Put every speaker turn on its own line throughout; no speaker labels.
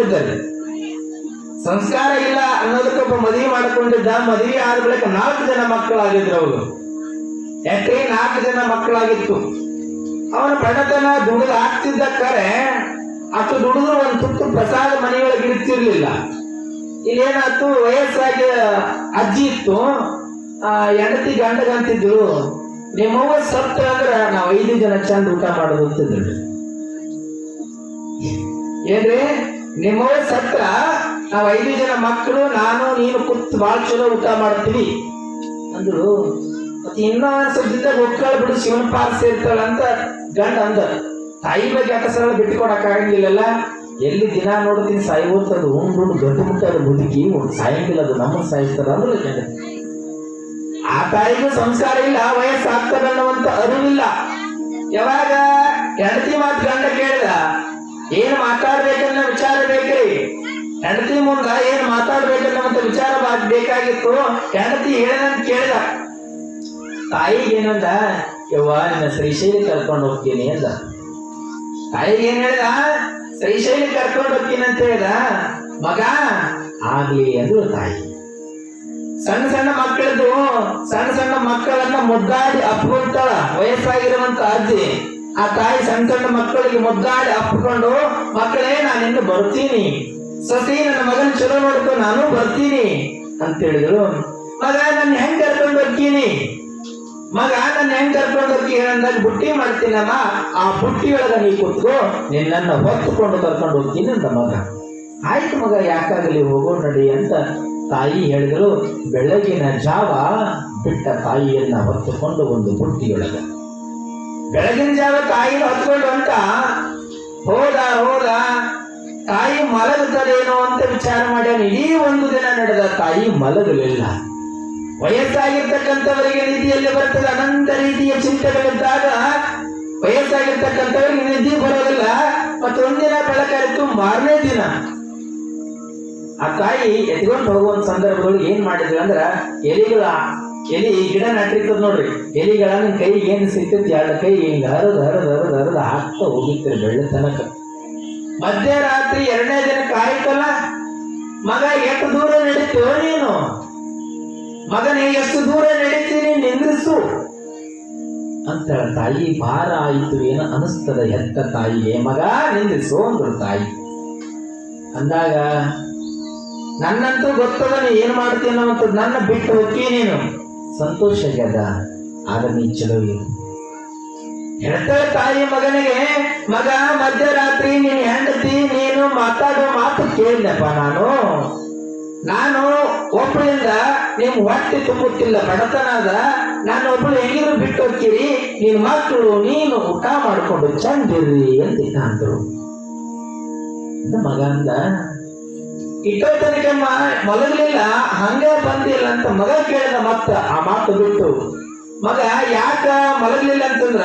ಮಾಡ್ಕೊಂಡಿದ್ದಾರೆ ಸಂಸ್ಕಾರ ಇಲ್ಲ ಅನ್ನೋದಕ್ಕೊಬ್ಬ ಮದುವೆ ಮಾಡಿಕೊಂಡಿದ್ದ, ಮದುವೆ ಆದ ಬಳಿಕ ನಾಲ್ಕು ಜನ ಮಕ್ಕಳಾಗಿದ್ರು ಅವರು. ಯಾಕೆ? ನಾಲ್ಕು ಜನ ಮಕ್ಕಳಾಗಿತ್ತು. ಅವನ ಬಡತನ ದುಡಿದು ಹಾಕ್ತಿದ್ದ ಕರೆ ಅಷ್ಟು ದುಡಿದು ಒಂದು ತುತ್ತು ಪ್ರಸಾದ ಮನೆಯೊಳಗೆ ಇಡ್ತಿರ್ಲಿಲ್ಲ. ಇಲ್ಲೇನಾಯ್ತು? ವಯಸ್ಸಾಗಿ ಅಜ್ಜಿ ಇತ್ತು. ಆ, ಹೆಂಡತಿ ಗಂಡಗಂತಿದ್ರು ನಿಮ್ಮವ್ವ ಸತ್ತ ಅಂದ್ರೆ ನಾವು ಐದು ಜನ ಚಂದ ಊಟ ಮಾಡೋದು ಅಂತಿದ್ರು. ಏನ್ರಿ? ನಿಮ್ಮವ್ವ ಸತ್ರ ನಾವು ಐದು ಜನ ಮಕ್ಕಳು, ನಾನು, ನೀನು ಕುತ್ತು ಬಾಳ ಚಲೋ ಊಟ ಮಾಡ್ತೀವಿ. ಅಂದ್ರು, ಮತ್ತೆ ಇನ್ನೂ ಸದ್ಯದ ಒಕ್ಕಳ ಬಿಡು, ಶಿವನ ಪಾಲ್ ಸೇರ್ತಾಳ ಅಂತ ಗಂಡ ಅಂದ. ತಾಯಿ ಬಗ್ಗೆ ಅಸರ ಬಿಟ್ಟು ಆಗಲಿಲ್ಲಲ್ಲ ಎಲ್ಲಿ ದಿನ ನೋಡ್ತೀನಿ ಸಾಯ್ಬೋದು ಉಂಡು ಗಂಟು ಮುಟ್ಟ ಅದು ಮುದುಕಿ ಸಾಯಂಗಿಲ್ಲ ಅದು ನಮ್ಮ ಸಾಯಿಸ್ತಾರ ಅಂದ್ರೆ ಗಂಡ ಆ ತಾಯಿಗೂ ಸಂಸ್ಕಾರ ಇಲ್ಲ ವಯಸ್ಸಾಗ್ತದೆ ಅನ್ನುವಂತ ಅರಿವಿಲ್ಲ. ಯಾವಾಗ ಹೆಂಡತಿ ಮಾತು ಗಂಡ ಕೇಳಿದ ಏನ್ ಮಾತಾಡ್ಬೇಕನ್ನ ವಿಚಾರ ಬೇಕ್ರಿ? ಹೆಂಡತಿ ಮುಂದ ಏನ್ ಮಾತಾಡ್ಬೇಕನ್ನುವಂತ ವಿಚಾರ ಬೇಕಾಗಿತ್ತು. ಹೆಂಡತಿ ಏನಂತ ಕೇಳಿದ? ತಾಯಿಗೆ ಏನಂದ? ಯವ್ವ, ನಿನ್ನ ಶ್ರೀಶೈಲಿ ಕರ್ಕೊಂಡು ಹೋಗ್ತೀನಿ ಅಂದ. ತಾಯಿಗೆ ಏನ್ ಹೇಳಿದ? ಶ್ರೀಶೈಲಿ ಕರ್ಕೊಂಡು ಹೋಗ್ತೀನಿ ಅಂತ ಹೇಳಿದ? ಮಗ, ಆಗ್ಲಿ ಅಂದ್ರು ತಾಯಿ. ಸಣ್ಣ ಸಣ್ಣ ಮಕ್ಕಳದ್ದು ಸಣ್ಣ ಸಣ್ಣ ಮಕ್ಕಳನ್ನ ಮುದ್ದಾಡಿ ಅಪ್ಕೊಂತಾಳ ವಯಸ್ಸಾಗಿರುವಂತ ಅಜ್ಜಿ. ಆ ತಾಯಿ ಸಣ್ಣ ಸಣ್ಣ ಮಕ್ಕಳಿಗೆ ಮುದ್ದಾಡಿ ಅಪ್ಕೊಂಡು ಮಕ್ಕಳೇ, ನಾನು ಇನ್ನು ಬರ್ತೀನಿ. ಸತಿ ನನ್ನ ಮಗನ್ ಚಲೋ ನೋಡ್ಕೊ, ನಾನು ಬರ್ತೀನಿ. ಅಂತ ಹೇಳಿದ್ರು ಮಗ ನನ್ನ ಹೆಂಗ್ ಕರ್ಕೊಂಡು ಹೋಗ್ತೀನಿ? ಮಗ ನನ್ನ ಹೆಂಗ್ ಕರ್ಕೊಂಡು ಬರ್ತೀನಿ ಅಂದಾಗ ಬುಟ್ಟಿ ಮಾಡ್ತೀನಮ್ಮ. ಆ ಬುಟ್ಟಿಯೊಳಗ ನೀ ಕೂತ್ಕೋ. ನಿನ್ನನ್ನ ಹೊತ್ತುಕೊಂಡು ಕರ್ಕೊಂಡು ಹೋಗ್ತೀನಿ ಅಂತ ಮಗ. ಆಯ್ತು ಮಗ, ಯಾಕಾಗಲಿ ಹೋಗೋ ನಡಿ ಅಂತ ತಾಯಿ ಹೇಳಿದ್ರು. ಬೆಳಗಿನ ಜಾವ ಬಿಟ್ಟ ತಾಯಿಯನ್ನ ಹೊತ್ತುಕೊಂಡು ಒಂದು ಬುಟ್ಟಿಯೊಳಗ ಬೆಳಗಿನ ಜಾವ ತಾಯಿನ ಹತ್ಕೊಂಡು ಅಂತ ಹೋದ ಹೋದ, ತಾಯಿ ಮಲಗುತ್ತದೇನೋ ಅಂತ ವಿಚಾರ ಮಾಡ್ಯಾನ. ಇಡೀ ಒಂದು ದಿನ ನಡೆದ ತಾಯಿ ಮಲಗಲಿಲ್ಲ. ವಯಸ್ಸಾಗಿರ್ತಕ್ಕಂಥವರಿಗೆ ನಿಧಿಯಲ್ಲಿ ಬರ್ತದೆ, ಅನಂತ ರೀತಿಯ ಚಿಂತೆಗಳಿದ್ದಾಗ ವಯಸ್ಸಾಗಿರ್ತಕ್ಕಂಥವ್ರಿಗೆ ನಿಧಿ ಬರೋದಿಲ್ಲ. ಮತ್ತೆ ಒಂದಿನ ಬೆಳಕಾಯಿತು ಮಾರನೇ ದಿನ ಆ ತಾಯಿ ಎತ್ಕೊಂಡು ಹೋಗುವಂತ ಸಂದರ್ಭದಲ್ಲಿ ಏನ್ ಮಾಡಿದ್ರು ಅಂದ್ರ ಎಲಿಗಳ ಎಲಿ ಗಿಡ ನಟ್ಟಿರ್ತದ ನೋಡ್ರಿ. ಎಲಿಗಳ ನಿನ್ ಕೈಗೆ ಏನು ಸಿಗ್ತೈತಿ? ಎರಡು ಕೈ ಹಿಂಗ ಹರಿದು ಹರಿದು ಹರಿದು ಹರಿದು ಹಾಕ್ತಾ ಹೋಗಿರ್ತೀರಿ ಬೆಳ್ಳ ತನಕ. ಮಧ್ಯರಾತ್ರಿ ಎರಡನೇ ದಿನ ಕಾಯ್ತಲ್ಲ ಮಗ ಎಷ್ಟು ದೂರ ನಡೀತೀವೋ ನೀನು? ಮಗನೇ ಎಷ್ಟು ದೂರ ನಡೀತೀನಿ ನಿಂದ್ರಿಸು. ಅಂತ ತಾಯಿ, ಭಾರ ಆಯಿತು ಏನು ಅನಿಸ್ತದ ಎತ್ತ ತಾಯಿಗೆ ಮಗ, ನಿಂದ್ರಿಸು ಅಂದ್ರು ತಾಯಿ. ಅಂದಾಗ, ನನ್ನಂತೂ ಗೊತ್ತದ ನೀ ಏನ್ ಮಾಡ್ತೀನಿ ಅಂತ ನನ್ನ ಬಿಟ್ಟು ಹೋಗಿ ನೀನು. ಸಂತೋಷ ಆಗ್ಯದ ಆಗ ನೀ ಚಲೋ ಇರು ಹೇಳ್ತಾಳೆ ತಾಯಿ ಮಗನಿಗೆ, ಮಗ, ಮಧ್ಯರಾತ್ರಿ ನೀನ್ ಹೆಂಡತಿ ನೀನು ಮಾತಾಡೋ ಮಾತು ಕೇಳಿದಪ್ಪ ನಾನು. ನಾನು ಒಬ್ಬಳಿಂದ ನಿಮ್ ಹೊಟ್ಟೆ ತುಂಬುತ್ತಿಲ್ಲ, ಬಡತನದ. ನಾನು ಒಬ್ಬಳು ಹೆಂಗಿದ್ರು ಬಿಟ್ಟು ಹೋಗ್ತೀರಿ ನಿನ್ ಮಕ್ಕಳು ನೀನು ಊಟ ಮಾಡ್ಕೊಂಡು ಚಂದಿರ್ರಿ ಅಂತ ಅಂದ್ರು ಇದು ಇಟ್ಟೋ ತನಕ ಮಲಗಲಿಲ್ಲ ಹಂಗ ಬಂದಿಲ್ಲ ಅಂತ ಮಗ ಕೇಳಿದ ಮತ್ತ ಆ ಮಾತು ಬಿಟ್ಟು, ಮಗ ಯಾಕ ಮಲಗಲಿಲ್ಲ ಅಂತಂದ್ರ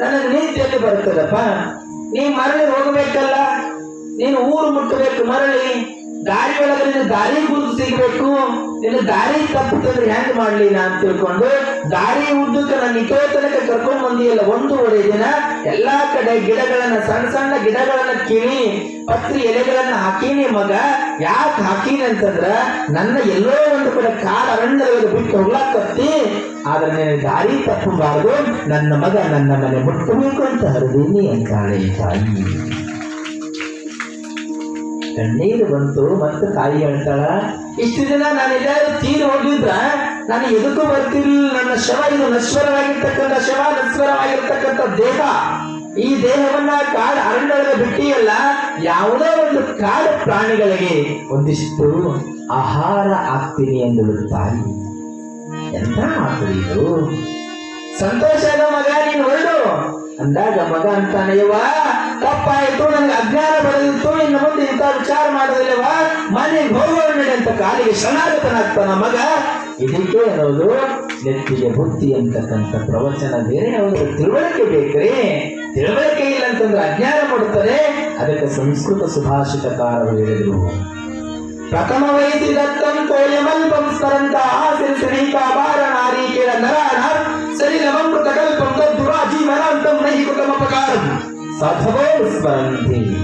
ನನಗೆ ನೀತಿಯಲ್ಲಿ ಬರ್ತದಪ್ಪ ನೀ ಮರಳಿ ಹೋಗಬೇಕಲ್ಲ, ನೀನು ಊರು ಮುಟ್ಟಬೇಕು ಮರಳಿ. ದಾರಿ ಒಳಗೆ ನಿನ್ನ ದಾರಿ ಗುರು ಸಿಗ್ಬೇಕು. ನಿನ್ನ ದಾರಿ ತಪ್ಪುತ್ತಂದ್ರೆ ಹೆಂಗ್ ಮಾಡ್ಲಿ ನಾ ಅಂತ ತಿಳ್ಕೊಂಡು ದಾರಿ ಉದ್ದಕ್ಕೆ ನನ್ನ ಇತರ ತನಕ ಕರ್ಕೊಂಡ್ ಬಂದಿಯಲ್ಲ ಒಂದೂವರೆ ದಿನ ಎಲ್ಲಾ ಕಡೆ ಗಿಡಗಳನ್ನ ಸಣ್ಣ ಸಣ್ಣ ಗಿಡಗಳನ್ನ ಕೀಳಿ ಪತ್ರಿ ಎಲೆಗಳನ್ನ ಹಾಕೀನಿ ಮಗ. ಯಾಕೆ ಹಾಕೀನಿ ಅಂತಂದ್ರ ನನ್ನ ಎಲ್ಲೋ ಒಂದು ಕಡೆ ಕಾಲ ಅರಣ್ಯದ ಬಿಟ್ಟು ಹೋಗ್ಲಾಕತ್ತಿ ಆದ್ರೆ ನಿನಗೆ ದಾರಿ ತಪ್ಪಬಾರದು. ನನ್ನ ಮಗ ನನ್ನ ಮನೆ ಮುಟ್ಟಬೇಕು ಅಂತ ಹರಿದೀನಿ ಅಂತಾಳೆ ತಾಯಿ. ಕಣ್ಣೀರು ಬಂತು, ಮತ್ತು ತಾಯಿ ಹೇಳ್ತಾಳ, ಇಷ್ಟು ದಿನ ನಾನು ಎಲ್ಲಾದ್ರೂ ತೀರಿ ಹೋಗಿದ್ರ, ನಾನು ಎದಕ್ಕೂ ಬರ್ತಿರ್ಲಿಲ್ಲ. ನನ್ನ ಶವ ಇದು ನಶ್ವರವಾಗಿರ್ತಕ್ಕಂಥ ಶವ, ನಶ್ವರವಾಗಿರ್ತಕ್ಕಂಥ ದೇಹ. ಈ ದೇಹವನ್ನ ಕಾಡು ಅರಣ್ಯೊಳಗೆ ಬಿಟ್ಟಿಯಲ್ಲ, ಯಾವುದೇ ಒಂದು ಕಾಡು ಪ್ರಾಣಿಗಳಿಗೆ ಒಂದಿಷ್ಟು ಆಹಾರ ಆಗ್ತೀನಿ ಎಂದಳು ತಾಯಿ. ಎಂತ ಮಾತು ಇದು? ಸಂತೋಷದ ಮಗ ನೀನು ಹೊರಡು. ಅಂದಾಗ ಮಗ ಅಂತಾನೆ, ಯವ್ವ ತಪ್ಪಾಯ್ತು ನನಗೆ ಅಜ್ಞಾನ ಬರೆದಿತ್ತು ಇನ್ನು ಮುಂದೆ ಇಂಥ ವಿಚಾರ ಮಾಡೋದಿಲ್ಲವ ಮನೆಗೆ ಹೋಗೋಣ ಅಂತ ಕಾಲಿಗೆ ಶರಣಾಗತನಾಗ್ತಾನ ಮಗ. ಇದಕ್ಕೆ ಅನ್ನೋದು ನೆತ್ತಿಗೆ ಬುದ್ಧಿ ಅಂತಕ್ಕಂಥ ಪ್ರವಚನ ಬೇರೆ ಅವರು ತಿಳುವಳಿಕೆ ಬೇಕ್ರಿ. ತಿಳುವಳಿಕೆ ಇಲ್ಲ ಅಂತಂದ್ರೆ ಅಜ್ಞಾನ ಮಾಡುತ್ತದೆ ಅದಕ್ಕೆ ಸಂಸ್ಕೃತ ಸುಭಾಷಿತಕಾರರು ಹೇಳಿದರು. ಪ್ರಥಮ ವಯಸ್ಸಿ ದತ್ತಂ ಸ್ಮರಂತ. সাধারণ স্থান থেকে